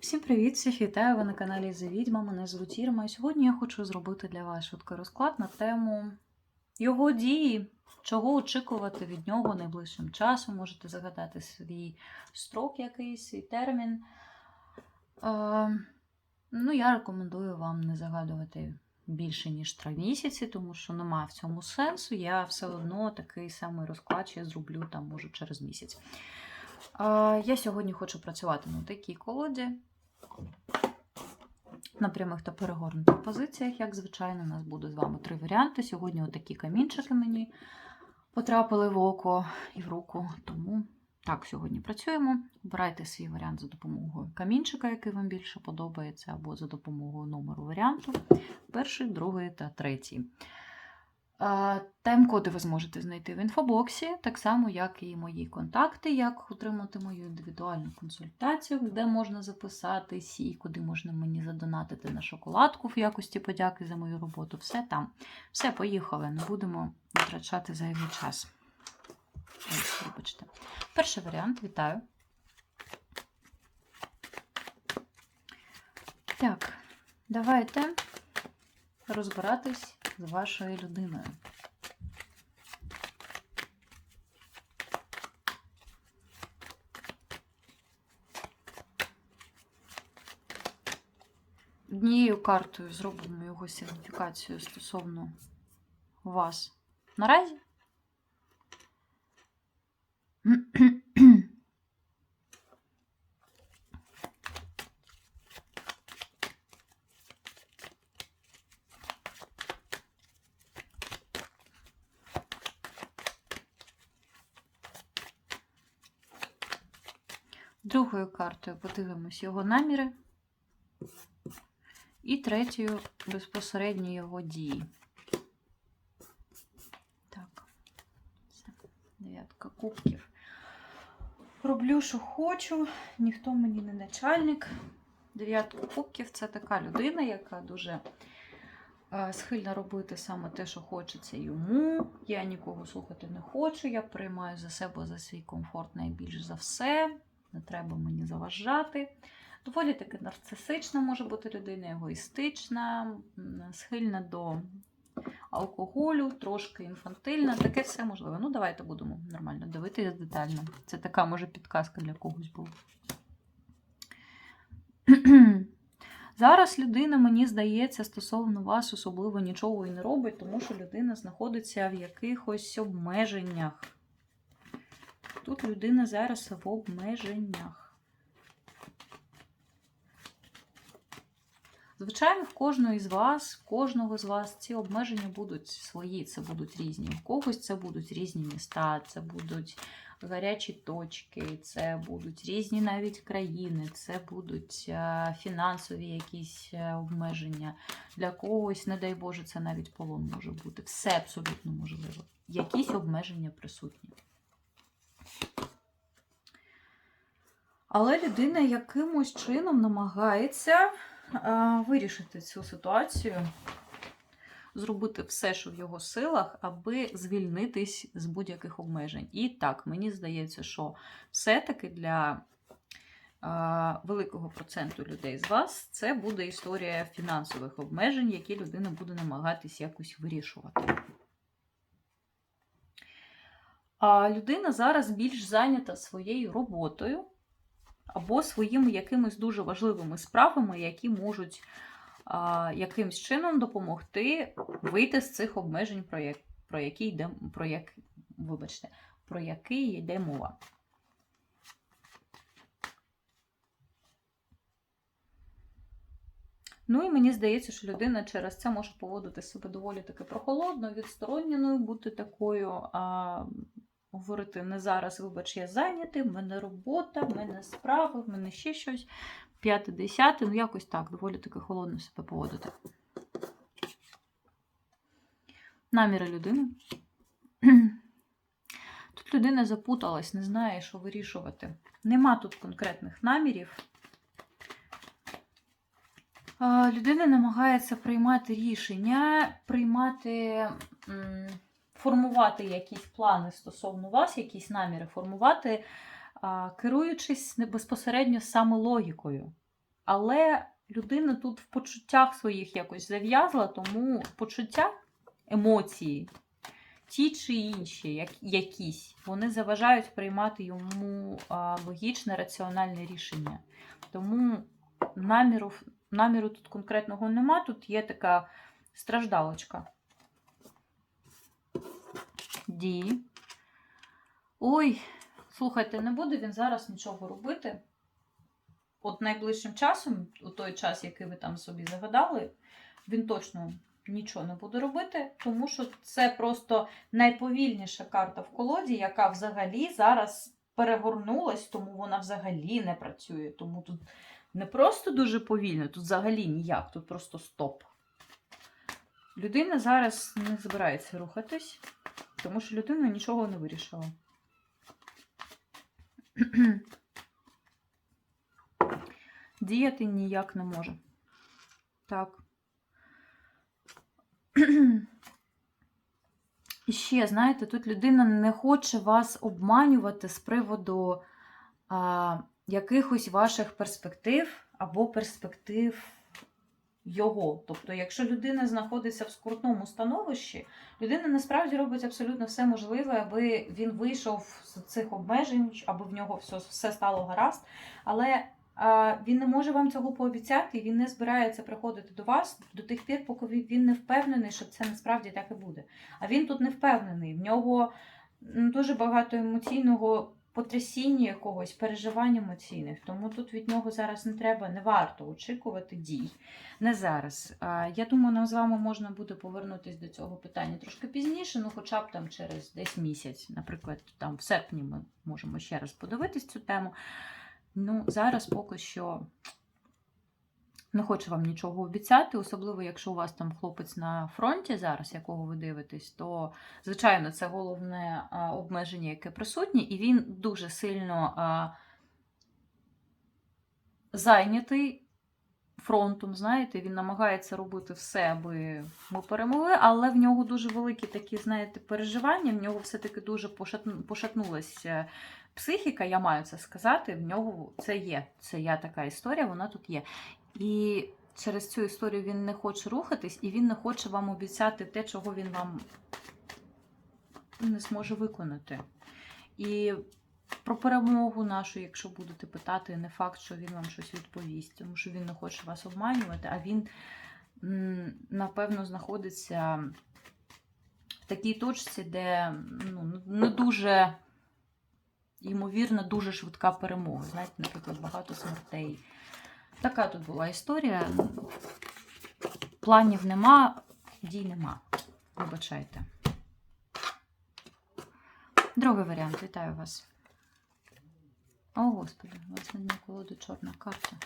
Всім привіт! Всіх вітаю! Ви на каналі The Відьма. Мене звуть Ірма. І сьогодні я хочу зробити для вас швидкий розклад на тему його дії, чого очікувати від нього найближчим часом. Можете загадати свій строк якийсь, свій термін. Е, ну, я рекомендую вам не загадувати більше, ніж 3 місяці, тому що немає в цьому сенсу. Я все одно такий самий розклад ще зроблю там, може, через місяць. Я сьогодні хочу працювати на такій колоді. На прямих та перегорнутих позиціях, як звичайно, у нас буде з вами три варіанти. Сьогодні отакі камінчики мені потрапили в око і в руку. Тому так, сьогодні працюємо. Обирайте свій варіант за допомогою камінчика, який вам більше подобається, або за допомогою номеру варіанту. Перший, другий та третій. Тайм-коди ви зможете знайти в інфобоксі, так само, як і мої контакти, як отримати мою індивідуальну консультацію, де можна записатись і куди можна мені задонатити на шоколадку в якості подяки за мою роботу. Все там. Все, поїхали. Не будемо витрачати зайвий час. Вибачте. Перший варіант, вітаю. Так, давайте розбиратись з вашою людиною. Однією картою зробимо його сигніфікацію стосовно вас. Наразі? Другою картою подивимось його наміри. І третьою безпосередньо його дії. Так, все. Дев'ятка кубків. Роблю, що хочу, ніхто мені не начальник. Дев'ятка кубків це така людина, яка дуже е, схильна робити саме те, що хочеться йому. Я нікого слухати не хочу. Я приймаю за себе за свій комфорт найбільш за все. Не треба мені заважати. Доволі таки нарцисична може бути людина, егоїстична, схильна до алкоголю, трошки інфантильна. Таке все можливо. Ну, давайте будемо нормально дивитися детально. Це така, може, підказка для когось була. Зараз людина, мені здається, стосовно вас особливо нічого і не робить, тому що людина знаходиться в якихось обмеженнях. Тут людина зараз в обмеженнях. Звичайно, в кожного із вас, кожного з вас ці обмеження будуть свої, це будуть різні. У когось це будуть різні міста, це будуть гарячі точки, це будуть різні навіть країни, це будуть е, фінансові якісь е, обмеження. Для когось, не дай Боже, це навіть полон може бути. Все абсолютно можливо. Якісь обмеження присутні. Але людина якимось чином намагається а, вирішити цю ситуацію, зробити все, що в його силах, аби звільнитись з будь-яких обмежень. І так, мені здається, що все-таки для а, великого проценту людей з вас це буде історія фінансових обмежень, які людина буде намагатись якось вирішувати. А людина зараз більш зайнята своєю роботою або своїми якимись дуже важливими справами, які можуть а, якимсь чином допомогти вийти з цих обмежень, про, як, про які йде про як, вибачте, про який йде мова. Ну і мені здається, що людина через це може поводити себе доволі таки прохолодно, відстороненою, бути такою. А, говорити не зараз, вибач, я зайнятий, в мене робота, в мене справи, в мене ще щось. П'яте, десяте, ну якось так, доволі таки холодно себе поводити. Наміри людини. Тут людина запуталась, не знає, що вирішувати. Нема тут конкретних намірів. Людина намагається приймати рішення, приймати. Формувати якісь плани стосовно вас, якісь наміри формувати керуючись безпосередньо саме логікою. Але людина тут в почуттях своїх якось зав'язла, тому почуття, емоції, ті чи інші, як, якісь, вони заважають приймати йому логічне, раціональне рішення. Тому наміру, наміру тут конкретного нема, тут є така страждалочка. Ді. Ой, слухайте, не буде він зараз нічого робити. От найближчим часом, у той час, який ви там собі загадали, він точно нічого не буде робити, тому що це просто найповільніша карта в колоді, яка взагалі зараз перегорнулась, тому вона взагалі не працює. Тому тут не просто дуже повільно, тут взагалі ніяк, тут просто стоп. Людина зараз не збирається рухатись, тому що людина нічого не вирішила. Діяти ніяк не може. Так. І ще, знаєте, тут людина не хоче вас обманювати з приводу а, якихось ваших перспектив або перспектив його. Тобто, якщо людина знаходиться в скрутному становищі, людина насправді робить абсолютно все можливе, аби він вийшов з цих обмежень, аби в нього все, все стало гаразд. Але він не може вам цього пообіцяти, він не збирається приходити до вас до тих пір, поки він не впевнений, що це насправді так і буде. А він тут не впевнений. В нього дуже багато емоційного потрясіння якогось, переживань емоційних. Тому тут від нього зараз не треба, не варто очікувати дій. Не зараз. Я думаю, нам з вами можна буде повернутися до цього питання трошки пізніше, ну хоча б там через десь місяць, наприклад, там в серпні ми можемо ще раз подивитись цю тему. Ну, зараз поки що не хочу вам нічого обіцяти, особливо якщо у вас там хлопець на фронті зараз, якого ви дивитесь, то, звичайно, це головне обмеження, яке присутнє, і він дуже сильно зайнятий фронтом, знаєте, він намагається робити все, аби ми перемогли, але в нього дуже великі такі, знаєте, переживання, в нього все-таки дуже пошатнулася психіка, я маю це сказати, в нього це є. Це я така історія, вона тут є. І через цю історію він не хоче рухатись, і він не хоче вам обіцяти те, чого він вам не зможе виконати. І про перемогу нашу, якщо будете питати, не факт, що він вам щось відповість, тому що він не хоче вас обманювати, а він, напевно, знаходиться в такій точці, де ну, не дуже, ймовірно, дуже швидка перемога. Знаєте, наприклад, багато смертей. Така тут була історія. Планів нема, дій нема. Вибачайте. Другий варіант. Вітаю вас. О, Господи, у вас на дні колоди чорна карта.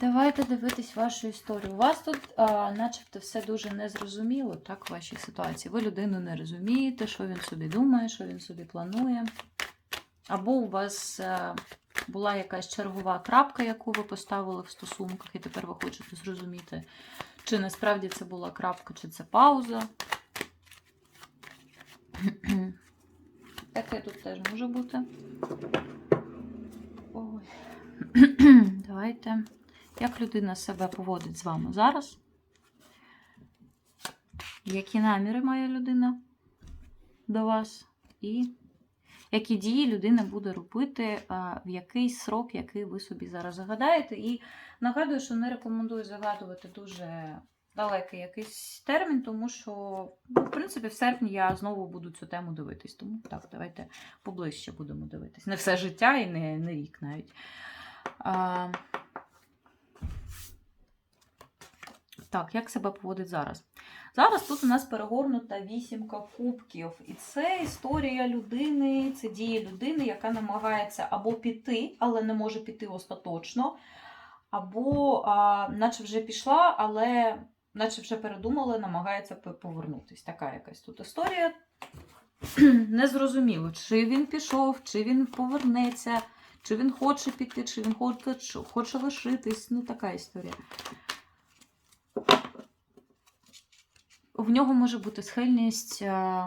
Давайте дивитись вашу історію. У вас тут, а, начебто, все дуже незрозуміло, так, в вашій ситуації. Ви людину не розумієте, що він собі думає, що він собі планує. Або у вас е, була якась чергова крапка, яку ви поставили в стосунках, і тепер ви хочете зрозуміти, чи насправді це була крапка, чи це пауза. Таке тут теж може бути. Ой. Давайте. Як людина себе поводить з вами зараз? Які наміри має людина до вас? І які дії людина буде робити в якийсь срок, який ви собі зараз загадаєте. І нагадую, що не рекомендую загадувати дуже далекий якийсь термін, тому що, ну, в принципі, в серпні я знову буду цю тему дивитись. Тому так, давайте поближче будемо дивитись. Не все життя і не, не рік навіть. А, так, як себе поводить зараз? Зараз тут у нас перегорнута вісімка кубків. І це історія людини, це дія людини, яка намагається або піти, але не може піти остаточно, або а, наче вже пішла, але наче вже передумала, намагається п- повернутись. Така якась тут історія. Незрозуміло, чи він пішов, чи він повернеться, чи він хоче піти, чи він хоче, хоче лишитись. Ну, така історія. В нього може бути схильність е,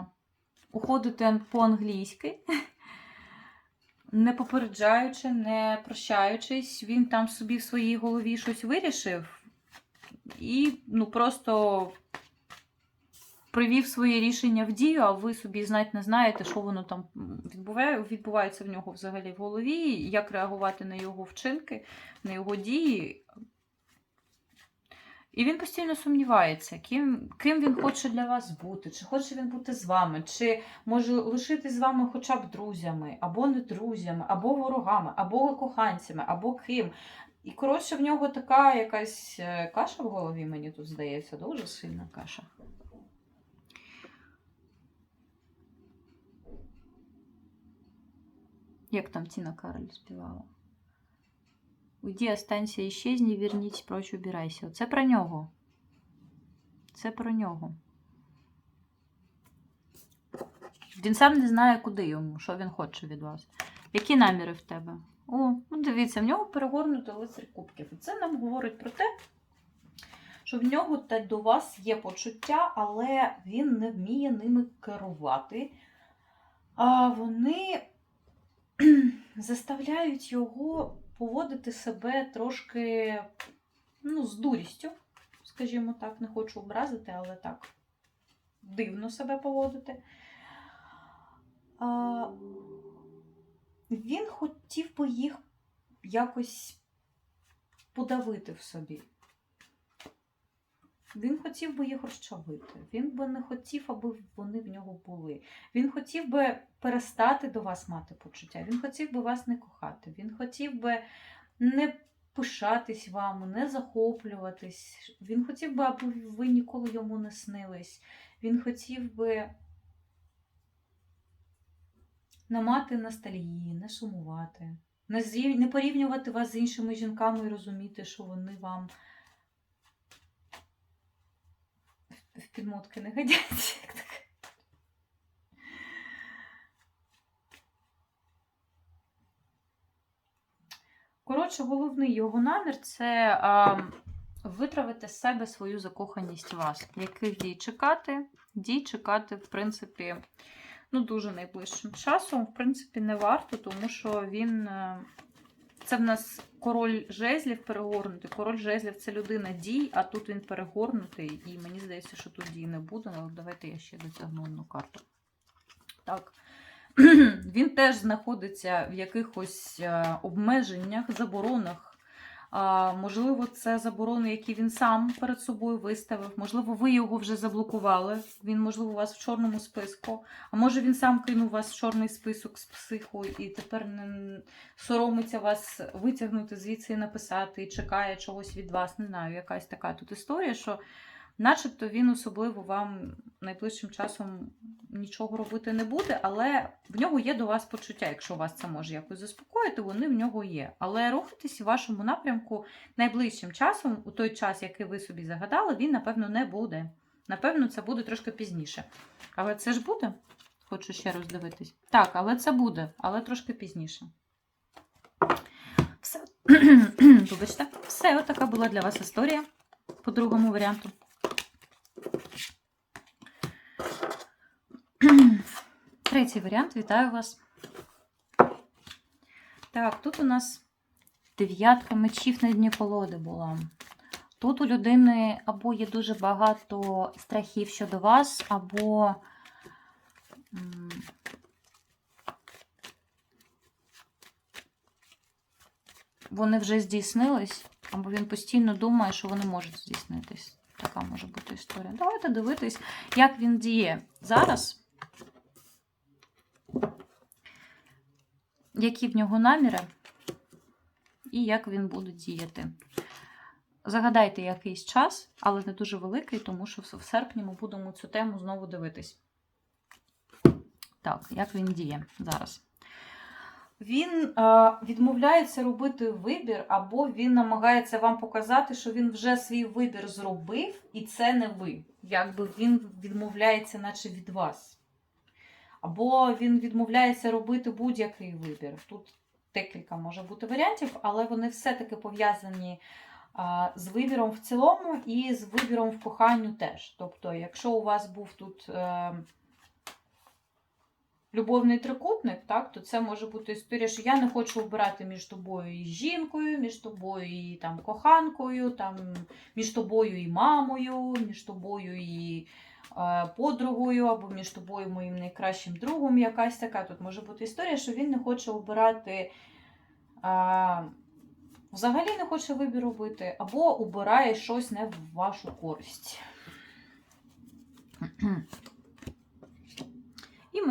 уходити по-англійськи. не попереджаючи, не прощаючись, він там собі в своїй голові щось вирішив і ну, просто привів своє рішення в дію, а ви собі знать не знаєте, що воно там відбуває, відбувається в нього взагалі в голові, як реагувати на його вчинки, на його дії. І він постійно сумнівається, ким, ким він хоче для вас бути, чи хоче він бути з вами, чи може лишитись з вами хоча б друзями, або не друзями, або ворогами, або коханцями, або ким. І, коротше, в нього така якась е, каша в голові, мені тут здається, дуже сильна каша. Як там Тіна Кароль співала? Уйди, останься, исчезни, вернись, прочь, убирайся. Це про нього. Це про нього. Він сам не знає, куди йому, що він хоче від вас. Які наміри в тебе? О, ну дивіться, в нього перегорнуто лицар кубків. Це нам говорить про те, що в нього та до вас є почуття, але він не вміє ними керувати. А вони заставляють його поводити себе трошки ну, з дурістю, скажімо так, не хочу образити, але так дивно себе поводити. А, він хотів би їх якось подавити в собі. Він хотів би їх розчавити. Він би не хотів, аби вони в нього були. Він хотів би перестати до вас мати почуття. Він хотів би вас не кохати. Він хотів би не пишатись вами, не захоплюватись. Він хотів би, аби ви ніколи йому не снились. Він хотів би не мати ностальгії, не сумувати, не порівнювати вас з іншими жінками і розуміти, що вони вам в- в підмотки не годяться. Коротше, головний його намір це а, витравити з себе свою закоханість вас. Яких дій чекати? Дій чекати, в принципі, ну, дуже найближчим часом. В принципі, не варто, тому що він. Це в нас король жезлів перегорнутий. Король жезлів це людина дій, а тут він перегорнутий. І мені здається, що тут дій не буде. Але давайте я ще дотягну одну карту. Так. Він теж знаходиться в якихось е, обмеженнях, заборонах. Можливо, це заборони, які він сам перед собою виставив. Можливо, ви його вже заблокували. Він, можливо, у вас в чорному списку. А може він сам кинув вас в чорний список з психу і тепер не соромиться вас витягнути звідси і написати, і чекає чогось від вас. Не знаю, якась така тут історія, що начебто він особливо вам найближчим часом нічого робити не буде, але в нього є до вас почуття. Якщо вас це може якось заспокоїти, вони в нього є. Але рухатись в вашому напрямку найближчим часом, у той час, який ви собі загадали, він, напевно, не буде. Напевно, це буде трошки пізніше. Але це ж буде? Хочу ще раз дивитись. Так, але це буде, але трошки пізніше. Все. Вибачте, все, отака була для вас історія по другому варіанту. Третій варіант. Вітаю вас. Так, тут у нас дев'ятка мечів на дні колоди була. Тут у людини або є дуже багато страхів щодо вас, або вони вже здійснились, або він постійно думає, що вони можуть здійснитись. Така може бути історія. Давайте дивитись, як він діє зараз. Які в нього наміри, і як він буде діяти. Загадайте якийсь час, але не дуже великий, тому що в серпні ми будемо цю тему знову дивитись. Так, як він діє зараз? Він е, відмовляється робити вибір, або він намагається вам показати, що він вже свій вибір зробив, і це не ви. Якби він відмовляється, наче від вас. Або він відмовляється робити будь-який вибір. Тут декілька може бути варіантів, але вони все-таки пов'язані з вибіром в цілому і з вибіром в коханню теж. Тобто, якщо у вас був тут е, любовний трикутник, так, то це може бути історія, що я не хочу обирати між тобою і жінкою, між тобою і там коханкою, там, між тобою і мамою, між тобою і е, подругою, або між тобою моїм найкращим другом. Якась така тут може бути історія, що він не хоче обирати. Е, Взагалі не хоче вибір робити, або обирає щось не в вашу користь.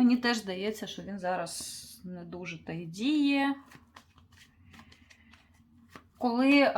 Мені теж здається, що він зараз не дуже та й діє. Коли,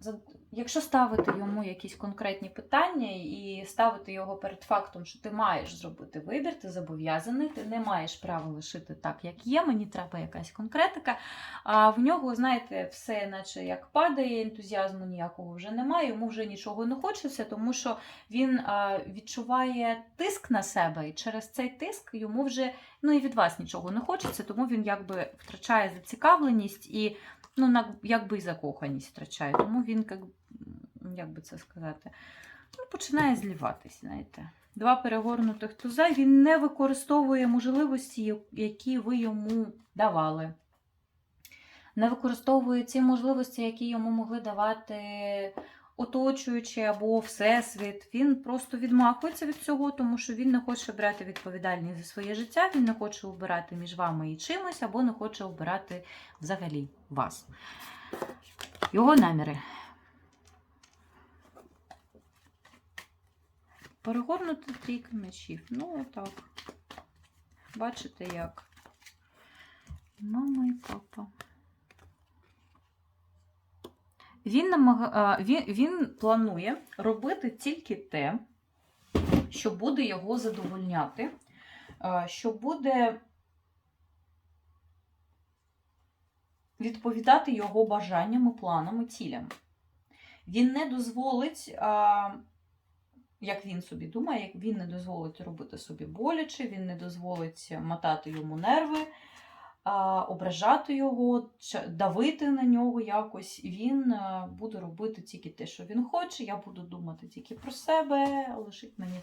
за- якщо ставити йому якісь конкретні питання і ставити його перед фактом, що ти маєш зробити вибір, ти зобов'язаний, ти не маєш права лишити так, як є, мені треба якась конкретика. А в нього, знаєте, все наче як падає, ентузіазму ніякого вже немає, йому вже нічого не хочеться, тому що він відчуває тиск на себе, і через цей тиск йому вже ну і від вас нічого не хочеться, тому він якби втрачає зацікавленість і ну, якби і закоханість втрачає. Тому він, як, як би це сказати, ну, починає зліватись, знаєте. Два перегорнутих туза, він не використовує можливості, які ви йому давали. Не використовує ці можливості, які йому могли давати оточуючи або всесвіт. Він просто відмахується від цього, тому що він не хоче брати відповідальність за своє життя, він не хоче обирати між вами і чимось, або не хоче обирати взагалі вас. Його наміри. Перегорнути трійка мечів. Ну, отак. Бачите, як? Мама і папа. Він, намаг... він, він планує робити тільки те, що буде його задовольняти, що буде відповідати його бажанням, і планам і цілям. Він не дозволить, як він собі думає, як він не дозволить робити собі боляче, він не дозволить мотати йому нерви ображати його, давити на нього якось. Він буде робити тільки те, що він хоче. Я буду думати тільки про себе, лишить мені,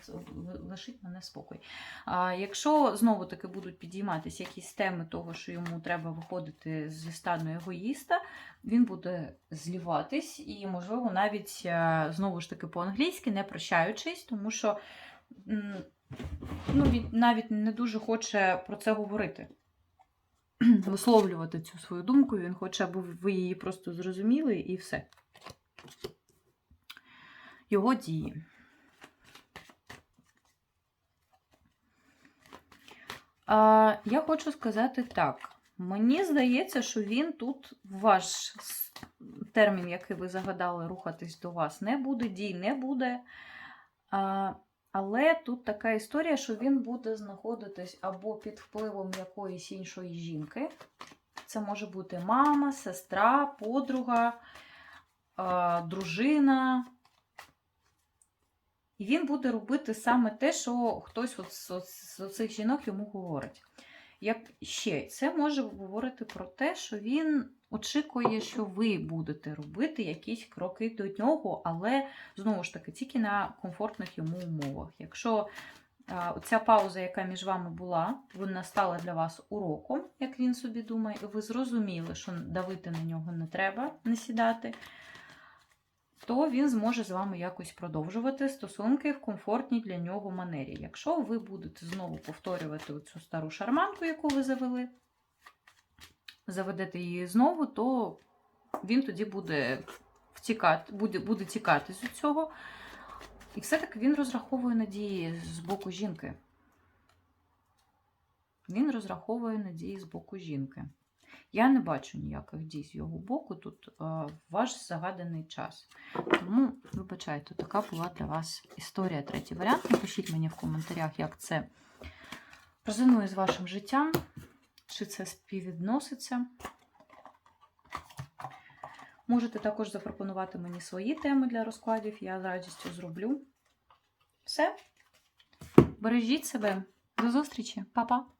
лишить мене спокій. А, якщо знову таки будуть підійматися якісь теми того, що йому треба виходити зі стану егоїста, він буде зліватись і, можливо, навіть знову ж таки по-англійськи, не прощаючись, тому що ну, він навіть не дуже хоче про це говорити висловлювати цю свою думку. Він хоче, аби ви її просто зрозуміли, і все. Його дії. А, я хочу сказати так. Мені здається, що він тут, ваш термін, який ви загадали, рухатись до вас, не буде, дій не буде. А, але тут така історія, що він буде знаходитись або під впливом якоїсь іншої жінки. Це може бути мама, сестра, подруга, дружина. І він буде робити саме те, що хтось з, цих жінок йому говорить. Як ще, це може говорити про те, що він очікує, що ви будете робити якісь кроки до нього, але знову ж таки тільки на комфортних йому умовах. Якщо ця пауза, яка між вами була, вона стала для вас уроком, як він собі думає, і ви зрозуміли, що давити на нього не треба, не сідати, то він зможе з вами якось продовжувати стосунки в комфортній для нього манері. Якщо ви будете знову повторювати цю стару шарманку, яку ви завели, заведете її знову, то він тоді буде втікати, буде, буде тікати з цього. І все-таки він розраховує надії з боку жінки. Він розраховує надії з боку жінки. Я не бачу ніяких дій з його боку тут е, ваш загаданий час. Тому, вибачайте, така була для вас історія. Третій варіант. Напишіть мені в коментарях, як це резонує з вашим життям, чи це співвідноситься. Можете також запропонувати мені свої теми для розкладів, я з радістю зроблю. Все. Бережіть себе. До зустрічі, Па-па!